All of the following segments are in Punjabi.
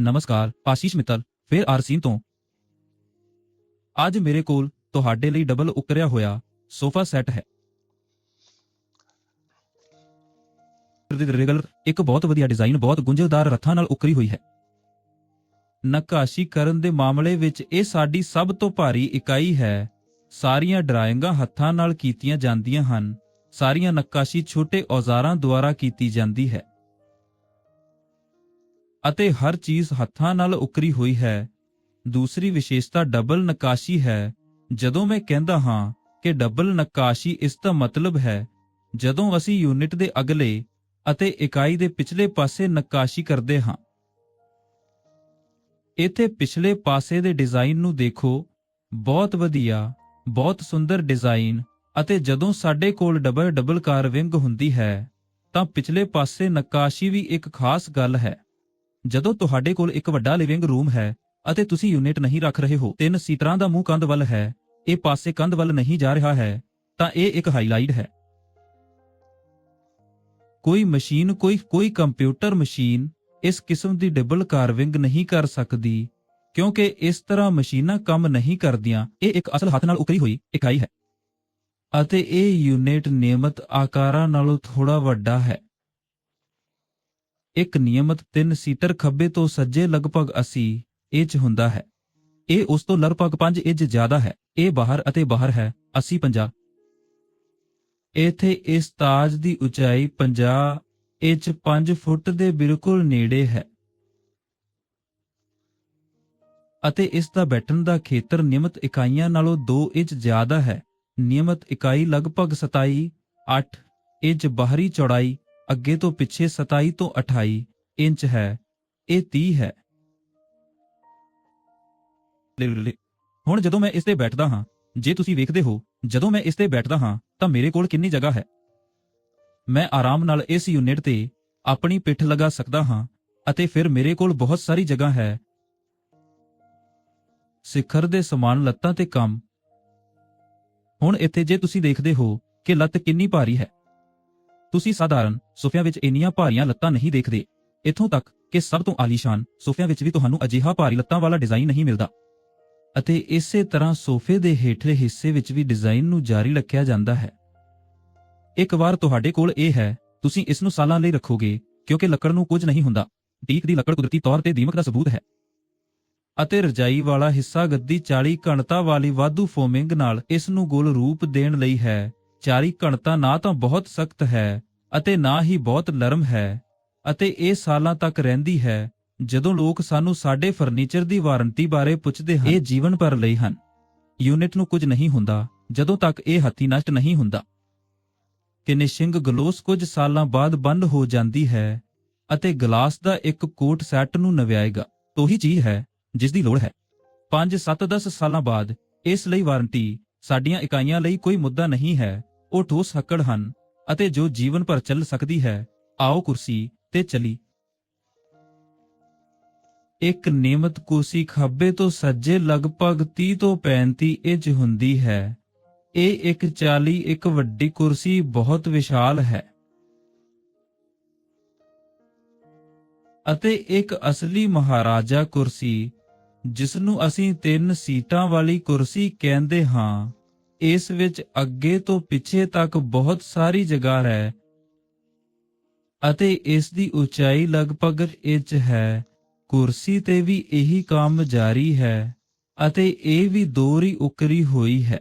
ਨਮਸਕਾਰ, ਆਸ਼ੀਸ਼ ਮਿੱਤਲ, ਫੇਰ ਆਰਸੀਨ ਤੋਂ। ਅੱਜ ਮੇਰੇ ਕੋਲ ਤੁਹਾਡੇ ਲਈ ਡਬਲ ਉਕਰਿਆ ਹੋਇਆ ਸੋਫਾ ਸੈੱਟ ਹੈ। ਰੈਗੂਲਰ ਇੱਕ ਬਹੁਤ ਵਧੀਆ ਡਿਜ਼ਾਈਨ ਬਹੁਤ ਗੁੰਝਲਦਾਰ ਰੱਥਾਂ ਨਾਲ ਉਕਰੀ ਹੋਈ ਹੈ। ਨਕਾਸ਼ੀ ਕਰਨ ਦੇ ਮਾਮਲੇ ਵਿੱਚ ਇਹ ਸਾਡੀ ਸਭ ਤੋਂ ਭਾਰੀ ਇਕਾਈ ਹੈ। ਸਾਰੀਆਂ ਡਰਾਇੰਗਾਂ ਹੱਥਾਂ ਨਾਲ ਕੀਤੀਆਂ ਜਾਂਦੀਆਂ ਹਨ। ਸਾਰੀਆਂ ਨਕਾਸ਼ੀ ਛੋਟੇ ਔਜ਼ਾਰਾਂ ਦੁਆਰਾ ਕੀਤੀ ਜਾਂਦੀ ਹੈ। ਅਤੇ ਹਰ ਚੀਜ਼ ਹੱਥਾਂ ਨਾਲ ਉਕਰੀ ਹੋਈ ਹੈ। ਦੂਸਰੀ ਵਿਸ਼ੇਸ਼ਤਾ ਡਬਲ ਨਕਾਸ਼ੀ ਹੈ। ਜਦੋਂ ਮੈਂ ਕਹਿੰਦਾ ਹਾਂ ਕਿ ਡਬਲ ਨਕਾਸ਼ੀ ਇਸ ਦਾ ਮਤਲਬ ਹੈ, ਜਦੋਂ ਅਸੀਂ ਯੂਨਿਟ ਦੇ ਅਗਲੇ ਅਤੇ ਇਕਾਈ ਦੇ ਪਿਛਲੇ ਪਾਸੇ ਨਕਾਸ਼ੀ ਕਰਦੇ ਹਾਂ। ਇੱਥੇ ਪਿਛਲੇ ਪਾਸੇ ਦੇ ਡਿਜ਼ਾਈਨ ਨੂੰ ਦੇਖੋ। ਬਹੁਤ ਵਧੀਆ, ਬਹੁਤ ਸੁੰਦਰ ਡਿਜ਼ਾਈਨ ਅਤੇ ਜਦੋਂ ਸਾਡੇ ਕੋਲ ਡਬਲ ਡਬਲ ਕਾਰਵਿੰਗ ਹੁੰਦੀ ਹੈ, ਤਾਂ ਪਿਛਲੇ ਪਾਸੇ ਨਕਾਸ਼ੀ ਵੀ ਇੱਕ ਖਾਸ ਗੱਲ ਹੈ। ਜਦੋਂ ਤੁਹਾਡੇ ਕੋਲ ਇੱਕ ਵੱਡਾ ਲਿਵਿੰਗ ਰੂਮ ਹੈ ਅਤੇ ਤੁਸੀਂ ਯੂਨਿਟ ਨਹੀਂ ਰੱਖ ਰਹੇ ਹੋ, ਤਿੰਨ ਸੀਟਰਾਂ ਦਾ ਮੂੰਹ ਕੰਧ ਵੱਲ ਹੈ, ਇਹ ਪਾਸੇ ਕੰਧ ਵੱਲ ਨਹੀਂ ਜਾ ਰਿਹਾ ਹੈ, ਤਾਂ ਇਹ ਇੱਕ ਹਾਈਲਾਈਟ ਹੈ। ਕੋਈ ਮਸ਼ੀਨ, ਕੋਈ ਕੋਈ ਕੰਪਿਊਟਰ ਮਸ਼ੀਨ ਇਸ ਕਿਸਮ ਦੀ ਡਬਲ ਕਾਰਵਿੰਗ ਨਹੀਂ ਕਰ ਸਕਦੀ, ਕਿਉਂਕਿ ਇਸ ਤਰ੍ਹਾਂ ਮਸ਼ੀਨਾਂ ਕੰਮ ਨਹੀਂ ਕਰਦੀਆਂ। ਇਹ ਇੱਕ ਅਸਲ ਹੱਥ ਨਾਲ ਉਕਰੀ ਹੋਈ ਇਕਾਈ ਹੈ। ਅਤੇ ਇਹ ਯੂਨਿਟ ਨਿਯਮਤ ਆਕਾਰਾਂ ਨਾਲੋਂ ਥੋੜਾ ਵੱਡਾ ਹੈ। ਇੱਕ ਨਿਯਮਤ 3 ਸੀਟਰ ਖੱਬੇ ਤੋਂ ਸੱਜੇ ਲਗਭਗ 80 ਇੰਚ ਹੁੰਦਾ ਹੈ। ਇਹ ਉਸ ਤੋਂ ਲਗਭਗ 5 ਇੰਚ ਜ਼ਿਆਦਾ ਹੈ। ਇਹ ਬਾਹਰ ਅਤੇ ਬਾਹਰ ਹੈ। 80 50 ਇਥੇ ਇਸ ਤਾਜ ਦੀ ਉਚਾਈ 50 ਇੰਚ 5 ਫੁੱਟ ਦੇ ਬਿਲਕੁਲ ਨੇੜੇ ਹੈ। ਅਤੇ ਇਸ ਦਾ ਬੈਠਣ ਦਾ ਖੇਤਰ ਨਿਯਮਤ ਇਕਾਈਆਂ ਨਾਲੋਂ 2 ਇੰਚ ਜ਼ਿਆਦਾ ਹੈ। ਨਿਯਮਤ ਇਕਾਈ ਲਗਭਗ 27 8 ਇੰਚ ਬਾਹਰੀ ਚੌੜਾਈ ਅੱਗੇ ਤੋਂ ਪਿੱਛੇ 27 ਤੋਂ 28 ਇੰਚ ਹੈ। ਇਹ 30 ਹੈ। ਹੁਣ ਜਦੋਂ ਮੈਂ ਇਸ ਤੇ ਬੈਠਦਾ ਹਾਂ, ਜੇ ਤੁਸੀਂ ਵੇਖਦੇ ਹੋ, ਜਦੋਂ ਮੈਂ ਇਸ ਤੇ ਬੈਠਦਾ ਹਾਂ, ਤਾਂ ਮੇਰੇ ਕੋਲ ਕਿੰਨੀ ਜਗ੍ਹਾ ਹੈ। ਮੈਂ ਆਰਾਮ ਨਾਲ ਇਸ ਯੂਨਿਟ ਤੇ ਆਪਣੀ ਪਿੱਠ ਲਗਾ ਸਕਦਾ ਹਾਂ ਅਤੇ ਫਿਰ ਮੇਰੇ ਕੋਲ ਬਹੁਤ ਸਾਰੀ ਜਗ੍ਹਾ ਹੈ। ਸਿਖਰ ਦੇ ਸਮਾਨ ਲੱਤਾਂ ਤੇ ਕੰਮ। ਹੁਣ ਇੱਥੇ ਜੇ ਤੁਸੀਂ ਦੇਖਦੇ ਹੋ ਕਿ ਲੱਤ ਕਿੰਨੀ ਭਾਰੀ ਹੈ। ਤੁਸੀਂ ਸਾਧਾਰਨ ਸੋਫਿਆਂ ਵਿੱਚ ਇੰਨੀਆਂ ਭਾਰੀਆਂ ਲੱਤਾਂ ਨਹੀਂ ਦੇਖਦੇ। ਇੱਥੋਂ ਤੱਕ ਕਿ ਸਭ ਤੋਂ ਆਲੀਸ਼ਾਨ ਸੋਫਿਆਂ ਵਿੱਚ ਵੀ ਤੁਹਾਨੂੰ ਅਜਿਹਾ ਭਾਰੀ ਲੱਤਾਂ ਵਾਲਾ ਡਿਜ਼ਾਈਨ ਨਹੀਂ ਮਿਲਦਾ। ਅਤੇ ਇਸੇ ਤਰ੍ਹਾਂ ਸੋਫੇ ਦੇ ਹੇਠਲੇ ਹਿੱਸੇ ਵਿੱਚ ਵੀ ਡਿਜ਼ਾਈਨ ਨੂੰ ਜਾਰੀ ਰੱਖਿਆ ਜਾਂਦਾ ਹੈ। ਇੱਕ ਵਾਰ ਤੁਹਾਡੇ ਕੋਲ ਇਹ ਹੈ, ਤੁਸੀਂ ਇਸ ਨੂੰ ਸਾਲਾਂ ਲਈ ਰੱਖੋਗੇ, ਕਿਉਂਕਿ ਲੱਕੜ ਨੂੰ ਕੁਝ ਨਹੀਂ ਹੁੰਦਾ। ਟੀਕ ਦੀ ਲੱਕੜ ਕੁਦਰਤੀ ਤੌਰ ਤੇ ਦੀਮਕ ਦਾ ਸਬੂਤ ਹੈ। ਅਤੇ ਰਜਾਈ ਵਾਲਾ ਹਿੱਸਾ ਗੱਦੀ 40 ਘਣਤਾ ਵਾਲੀ ਵਾਧੂ ਫੋਮਿੰਗ ਨਾਲ ਇਸ ਨੂੰ ਗੋਲ ਰੂਪ ਦੇਣ ਲਈ ਹੈ। 40 ਘਣਤਾ ਨਾ ਤਾਂ ਬਹੁਤ ਸਖਤ ਹੈ ਅਤੇ ਨਾ ਹੀ ਬਹੁਤ ਨਰਮ ਹੈ ਅਤੇ ਇਹ ਸਾਲਾਂ ਤੱਕ ਰਹਿੰਦੀ ਹੈ, ਜਦੋਂ ਲੋਕ ਸਾਨੂੰ ਸਾਡੇ ਫਰਨੀਚਰ ਦੀ ਵਾਰੰਟੀ ਬਾਰੇ ਪੁੱਛਦੇ ਹਨ। ਇਹ ਜੀਵਨ ਭਰ ਲਈ ਹਨ। ਯੂਨਿਟ ਨੂੰ ਕੁਝ ਨਹੀਂ ਹੁੰਦਾ, ਜਦੋਂ ਤੱਕ ਇਹ ਹੱਥੀ ਨਸ਼ਟ ਨਹੀਂ ਹੁੰਦਾ। ਫਿਨਿਸ਼ਿੰਗ ਗਲੋਸ ਕੁਝ ਸਾਲਾਂ ਬਾਅਦ ਬੰਦ ਹੋ ਜਾਂਦੀ ਹੈ ਅਤੇ ਗਲਾਸ ਦਾ ਇੱਕ ਕੋਟ ਸੈੱਟ ਨੂੰ ਨਵਿਆਏਗਾ। ਉਹੀ ਚੀਜ਼ ਹੈ ਜਿਸ ਦੀ ਲੋੜ ਹੈ। 5 7 10 ਸਾਲਾਂ ਬਾਅਦ ਇਸ ਲਈ ਵਾਰੰਟੀ ਸਾਡੀਆਂ ਇਕਾਈਆਂ ਲਈ ਕੋਈ ਮੁੱਦਾ ਨਹੀਂ ਹੈ ਉਹ ਠੋਸ ਹੱਕੜ ਹਨ ਅਤੇ ਜੋ ਜੀਵਨ ਭਰ ਚੱਲ ਸਕਦੀ ਹੈ, ਆਓ ਕੁਰਸੀ ਤੇ ਚਲੀ। ਇੱਕ ਨਿਯਮਤ ਕੁਰਸੀ ਖੱਬੇ ਤੋਂ ਸੱਜੇ ਲਗਭਗ 30 ਤੋਂ 35 ਇੰਚ ਹੁੰਦੀ ਹੈ। ਇਹ ਇੱਕ 40 ਇੱਕ ਵੱਡੀ ਕੁਰਸੀ ਬਹੁਤ ਵਿਸ਼ਾਲ ਹੈ। ਅਤੇ ਇੱਕ ਅਸਲੀ ਮਹਾਰਾਜਾ ਕੁਰਸੀ ਜਿਸ ਨੂੰ ਅਸੀਂ ਤਿੰਨ ਸੀਟਾਂ ਵਾਲੀ ਕੁਰਸੀ ਕਹਿੰਦੇ ਹਾਂ। ਇਸ ਵਿੱਚ ਅੱਗੇ ਤੋਂ ਪਿੱਛੇ ਤੱਕ ਬਹੁਤ ਸਾਰੀ ਜਗ੍ਹਾ ਹੈ ਅਤੇ ਇਸ ਦੀ ਉਚਾਈ ਲਗਭਗ ਇੰਚ ਹੈ। ਕੁਰਸੀ ਤੇ ਵੀ ਇਹੀ ਕੰਮ ਜਾਰੀ ਹੈ ਅਤੇ ਇਹ ਵੀ ਦੋਹਰੀ ਉਕਰੀ ਹੋਈ ਹੈ।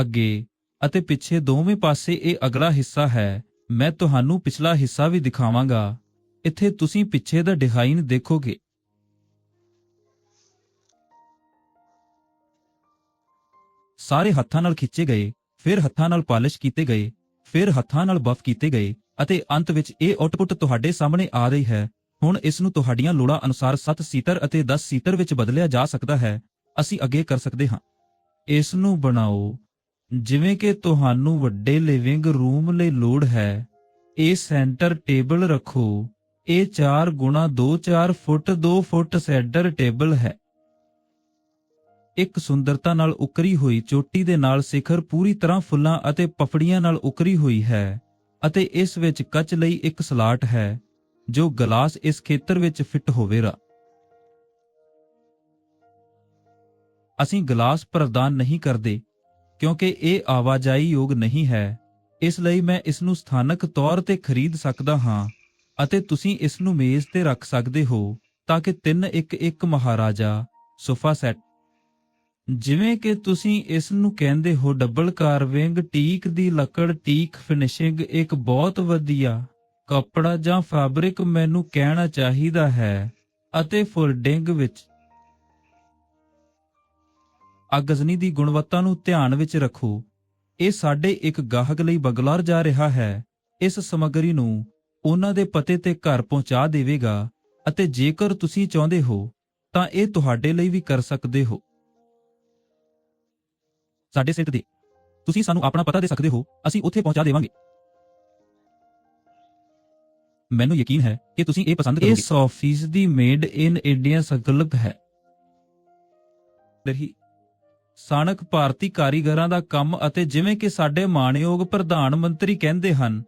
ਅੱਗੇ ਅਤੇ ਪਿੱਛੇ ਦੋਵੇਂ ਪਾਸੇ ਇਹ ਅਗਲਾ ਹਿੱਸਾ ਹੈ। ਮੈਂ ਤੁਹਾਨੂੰ ਪਿਛਲਾ ਹਿੱਸਾ ਵੀ ਦਿਖਾਵਾਂਗਾ। ਇੱਥੇ ਤੁਸੀਂ ਪਿੱਛੇ ਦਾ ਡਿਜ਼ਾਈਨ ਦੇਖੋਗੇ। ਸਾਰੇ ਹੱਥਾਂ ਨਾਲ ਖਿੱਚੇ ਗਏ, ਫਿਰ ਹੱਥਾਂ ਨਾਲ ਪਾਲਿਸ਼ ਕੀਤੇ ਗਏ, ਫਿਰ ਹੱਥਾਂ ਨਾਲ ਬਫ ਕੀਤੇ ਗਏ, ਅਤੇ ਅੰਤ ਵਿੱਚ ਇਹ ਆਊਟਪੁੱਟ ਤੁਹਾਡੇ ਸਾਹਮਣੇ ਆ ਰਹੀ ਹੈ। ਹੁਣ ਇਸ ਨੂੰ ਤੁਹਾਡੀਆਂ ਲੋੜਾਂ ਅਨੁਸਾਰ 7 ਸੀਟਰ ਅਤੇ 10 ਸੀਟਰ ਵਿੱਚ ਬਦਲਿਆ ਜਾ ਸਕਦਾ ਹੈ। ਅਸੀਂ ਅੱਗੇ ਕਰ ਸਕਦੇ ਹਾਂ। ਇਸ ਨੂੰ ਬਣਾਓ। ਜਿਵੇਂ ਕਿ ਤੁਹਾਨੂੰ ਵੱਡੇ ਲਿਵਿੰਗ ਰੂਮ ਲਈ ਲੋੜ ਹੈ। ਇਹ ਸੈਂਟਰ ਟੇਬਲ ਰੱਖੋ। ਇਹ 4 ਗੁਣਾ 2 4 ਫੁੱਟ 2 ਫੁੱਟ ਸੈਂਟਰ ਟੇਬਲ ਹੈ। ਇੱਕ ਸੁੰਦਰਤਾ ਨਾਲ ਉਕਰੀ ਹੋਈ ਚੋਟੀ ਦੇ ਨਾਲ ਸਿਖਰ ਪੂਰੀ ਤਰ੍ਹਾਂ ਫੁੱਲਾਂ ਅਤੇ ਪਫੜੀਆਂ ਨਾਲ ਉਕਰੀ ਹੋਈ ਹੈ ਅਤੇ ਇਸ ਵਿੱਚ ਕੱਚ ਲਈ ਇੱਕ ਸਲਾਟ ਹੈ, ਜੋ ਗਲਾਸ ਇਸ ਖੇਤਰ ਵਿੱਚ ਫਿੱਟ ਹੋਵੇਗਾ। ਅਸੀਂ ਗਲਾਸ ਪ੍ਰਦਾਨ ਨਹੀਂ ਕਰਦੇ, ਕਿਉਂਕਿ ਇਹ ਆਵਾਜਾਈ ਯੋਗ ਨਹੀਂ ਹੈ। ਇਸ ਲਈ ਮੈਂ ਇਸ ਨੂੰ ਸਥਾਨਕ ਤੌਰ ਤੇ ਖਰੀਦ ਸਕਦਾ ਹਾਂ ਅਤੇ ਤੁਸੀਂ ਇਸ ਨੂੰ ਮੇਜ਼ ਤੇ ਰੱਖ ਸਕਦੇ ਹੋ, ਤਾਂ ਕਿ 311 ਮਹਾਰਾਜਾ, ਸੋਫਾ ਸੈੱਟ ਜਿਵੇਂ ਕਿ ਤੁਸੀਂ ਇਸ ਨੂੰ ਕਹਿੰਦੇ ਹੋ ਡਬਲ ਕਾਰਵਿੰਗ ਟੀਕ ਦੀ ਲੱਕੜ ਟੀਕ ਫਿਨਿਸ਼ਿੰਗ ਇੱਕ ਬਹੁਤ ਵਧੀਆ ਕੱਪੜਾ ਜਾਂ ਫੈਬਰਿਕ ਮੈਨੂੰ ਕਹਿਣਾ ਚਾਹੀਦਾ ਹੈ ਅਤੇ ਫੋਲਡਿੰਗ ਵਿੱਚ ਅਗਜ਼ਨੀ ਦੀ ਗੁਣਵੱਤਾ ਨੂੰ ਧਿਆਨ ਵਿੱਚ ਰੱਖੋ। ਇਹ ਸਾਡੇ ਇੱਕ ਗਾਹਕ ਲਈ ਬਗਲਾਰ ਜਾ ਰਿਹਾ ਹੈ। ਇਸ ਸਮੱਗਰੀ ਨੂੰ ਉਹਨਾਂ ਦੇ ਪਤੇ ਤੇ ਘਰ ਪਹੁੰਚਾ ਦੇਵੇਗਾ ਅਤੇ ਜੇਕਰ ਤੁਸੀਂ ਚਾਹੁੰਦੇ ਹੋ, ਤਾਂ ਇਹ ਤੁਹਾਡੇ ਲਈ ਵੀ ਕਰ ਸਕਦੇ ਹੋ। ਸਾਡੇ ਸਿੱਟ ਦੇ। ਤੁਸੀਂ ਸਾਨੂੰ ਆਪਣਾ ਪਤਾ ਦੇ ਸਕਦੇ ਹੋ ਅਸੀਂ ਉੱਥੇ ਪਹੁੰਚਾ ਦੇਵਾਂਗੇ। ਮੈਨੂੰ ਯਕੀਨ ਹੈ ਕਿ ਤੁਸੀਂ ਇਹ ਪਸੰਦ ਕਰੋਗੇ। ਇਸ ਆਫਿਸ ਦੀ ਮੇਡ ਇਨ ਇੰਡੀਆ ਸੰਕਲਪ ਹੈ। ਰਹੀ ਸਥਾਨਕ ਭਾਰਤੀ ਕਾਰੀਗਰਾਂ ਦਾ ਕੰਮ ਅਤੇ ਜਿਵੇਂ ਕਿ ਸਾਡੇ ਮਾਣਯੋਗ ਪ੍ਰਧਾਨ ਮੰਤਰੀ ਕਹਿੰਦੇ ਹਨ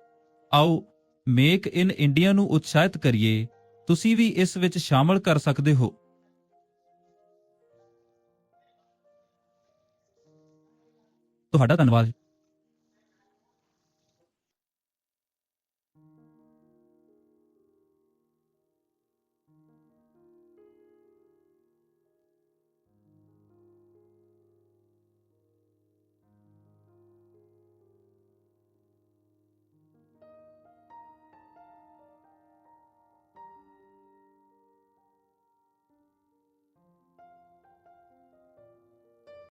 ਆਓ ਮੇਕ ਇਨ ਇੰਡੀਆ ਨੂੰ ਉਤਸ਼ਾਹਿਤ ਕਰੀਏ। ਤੁਸੀਂ ਵੀ ਇਸ ਵਿੱਚ ਸ਼ਾਮਲ ਕਰ ਸਕਦੇ ਹੋ। ਤੁਹਾਡਾ ਧੰਨਵਾਦ।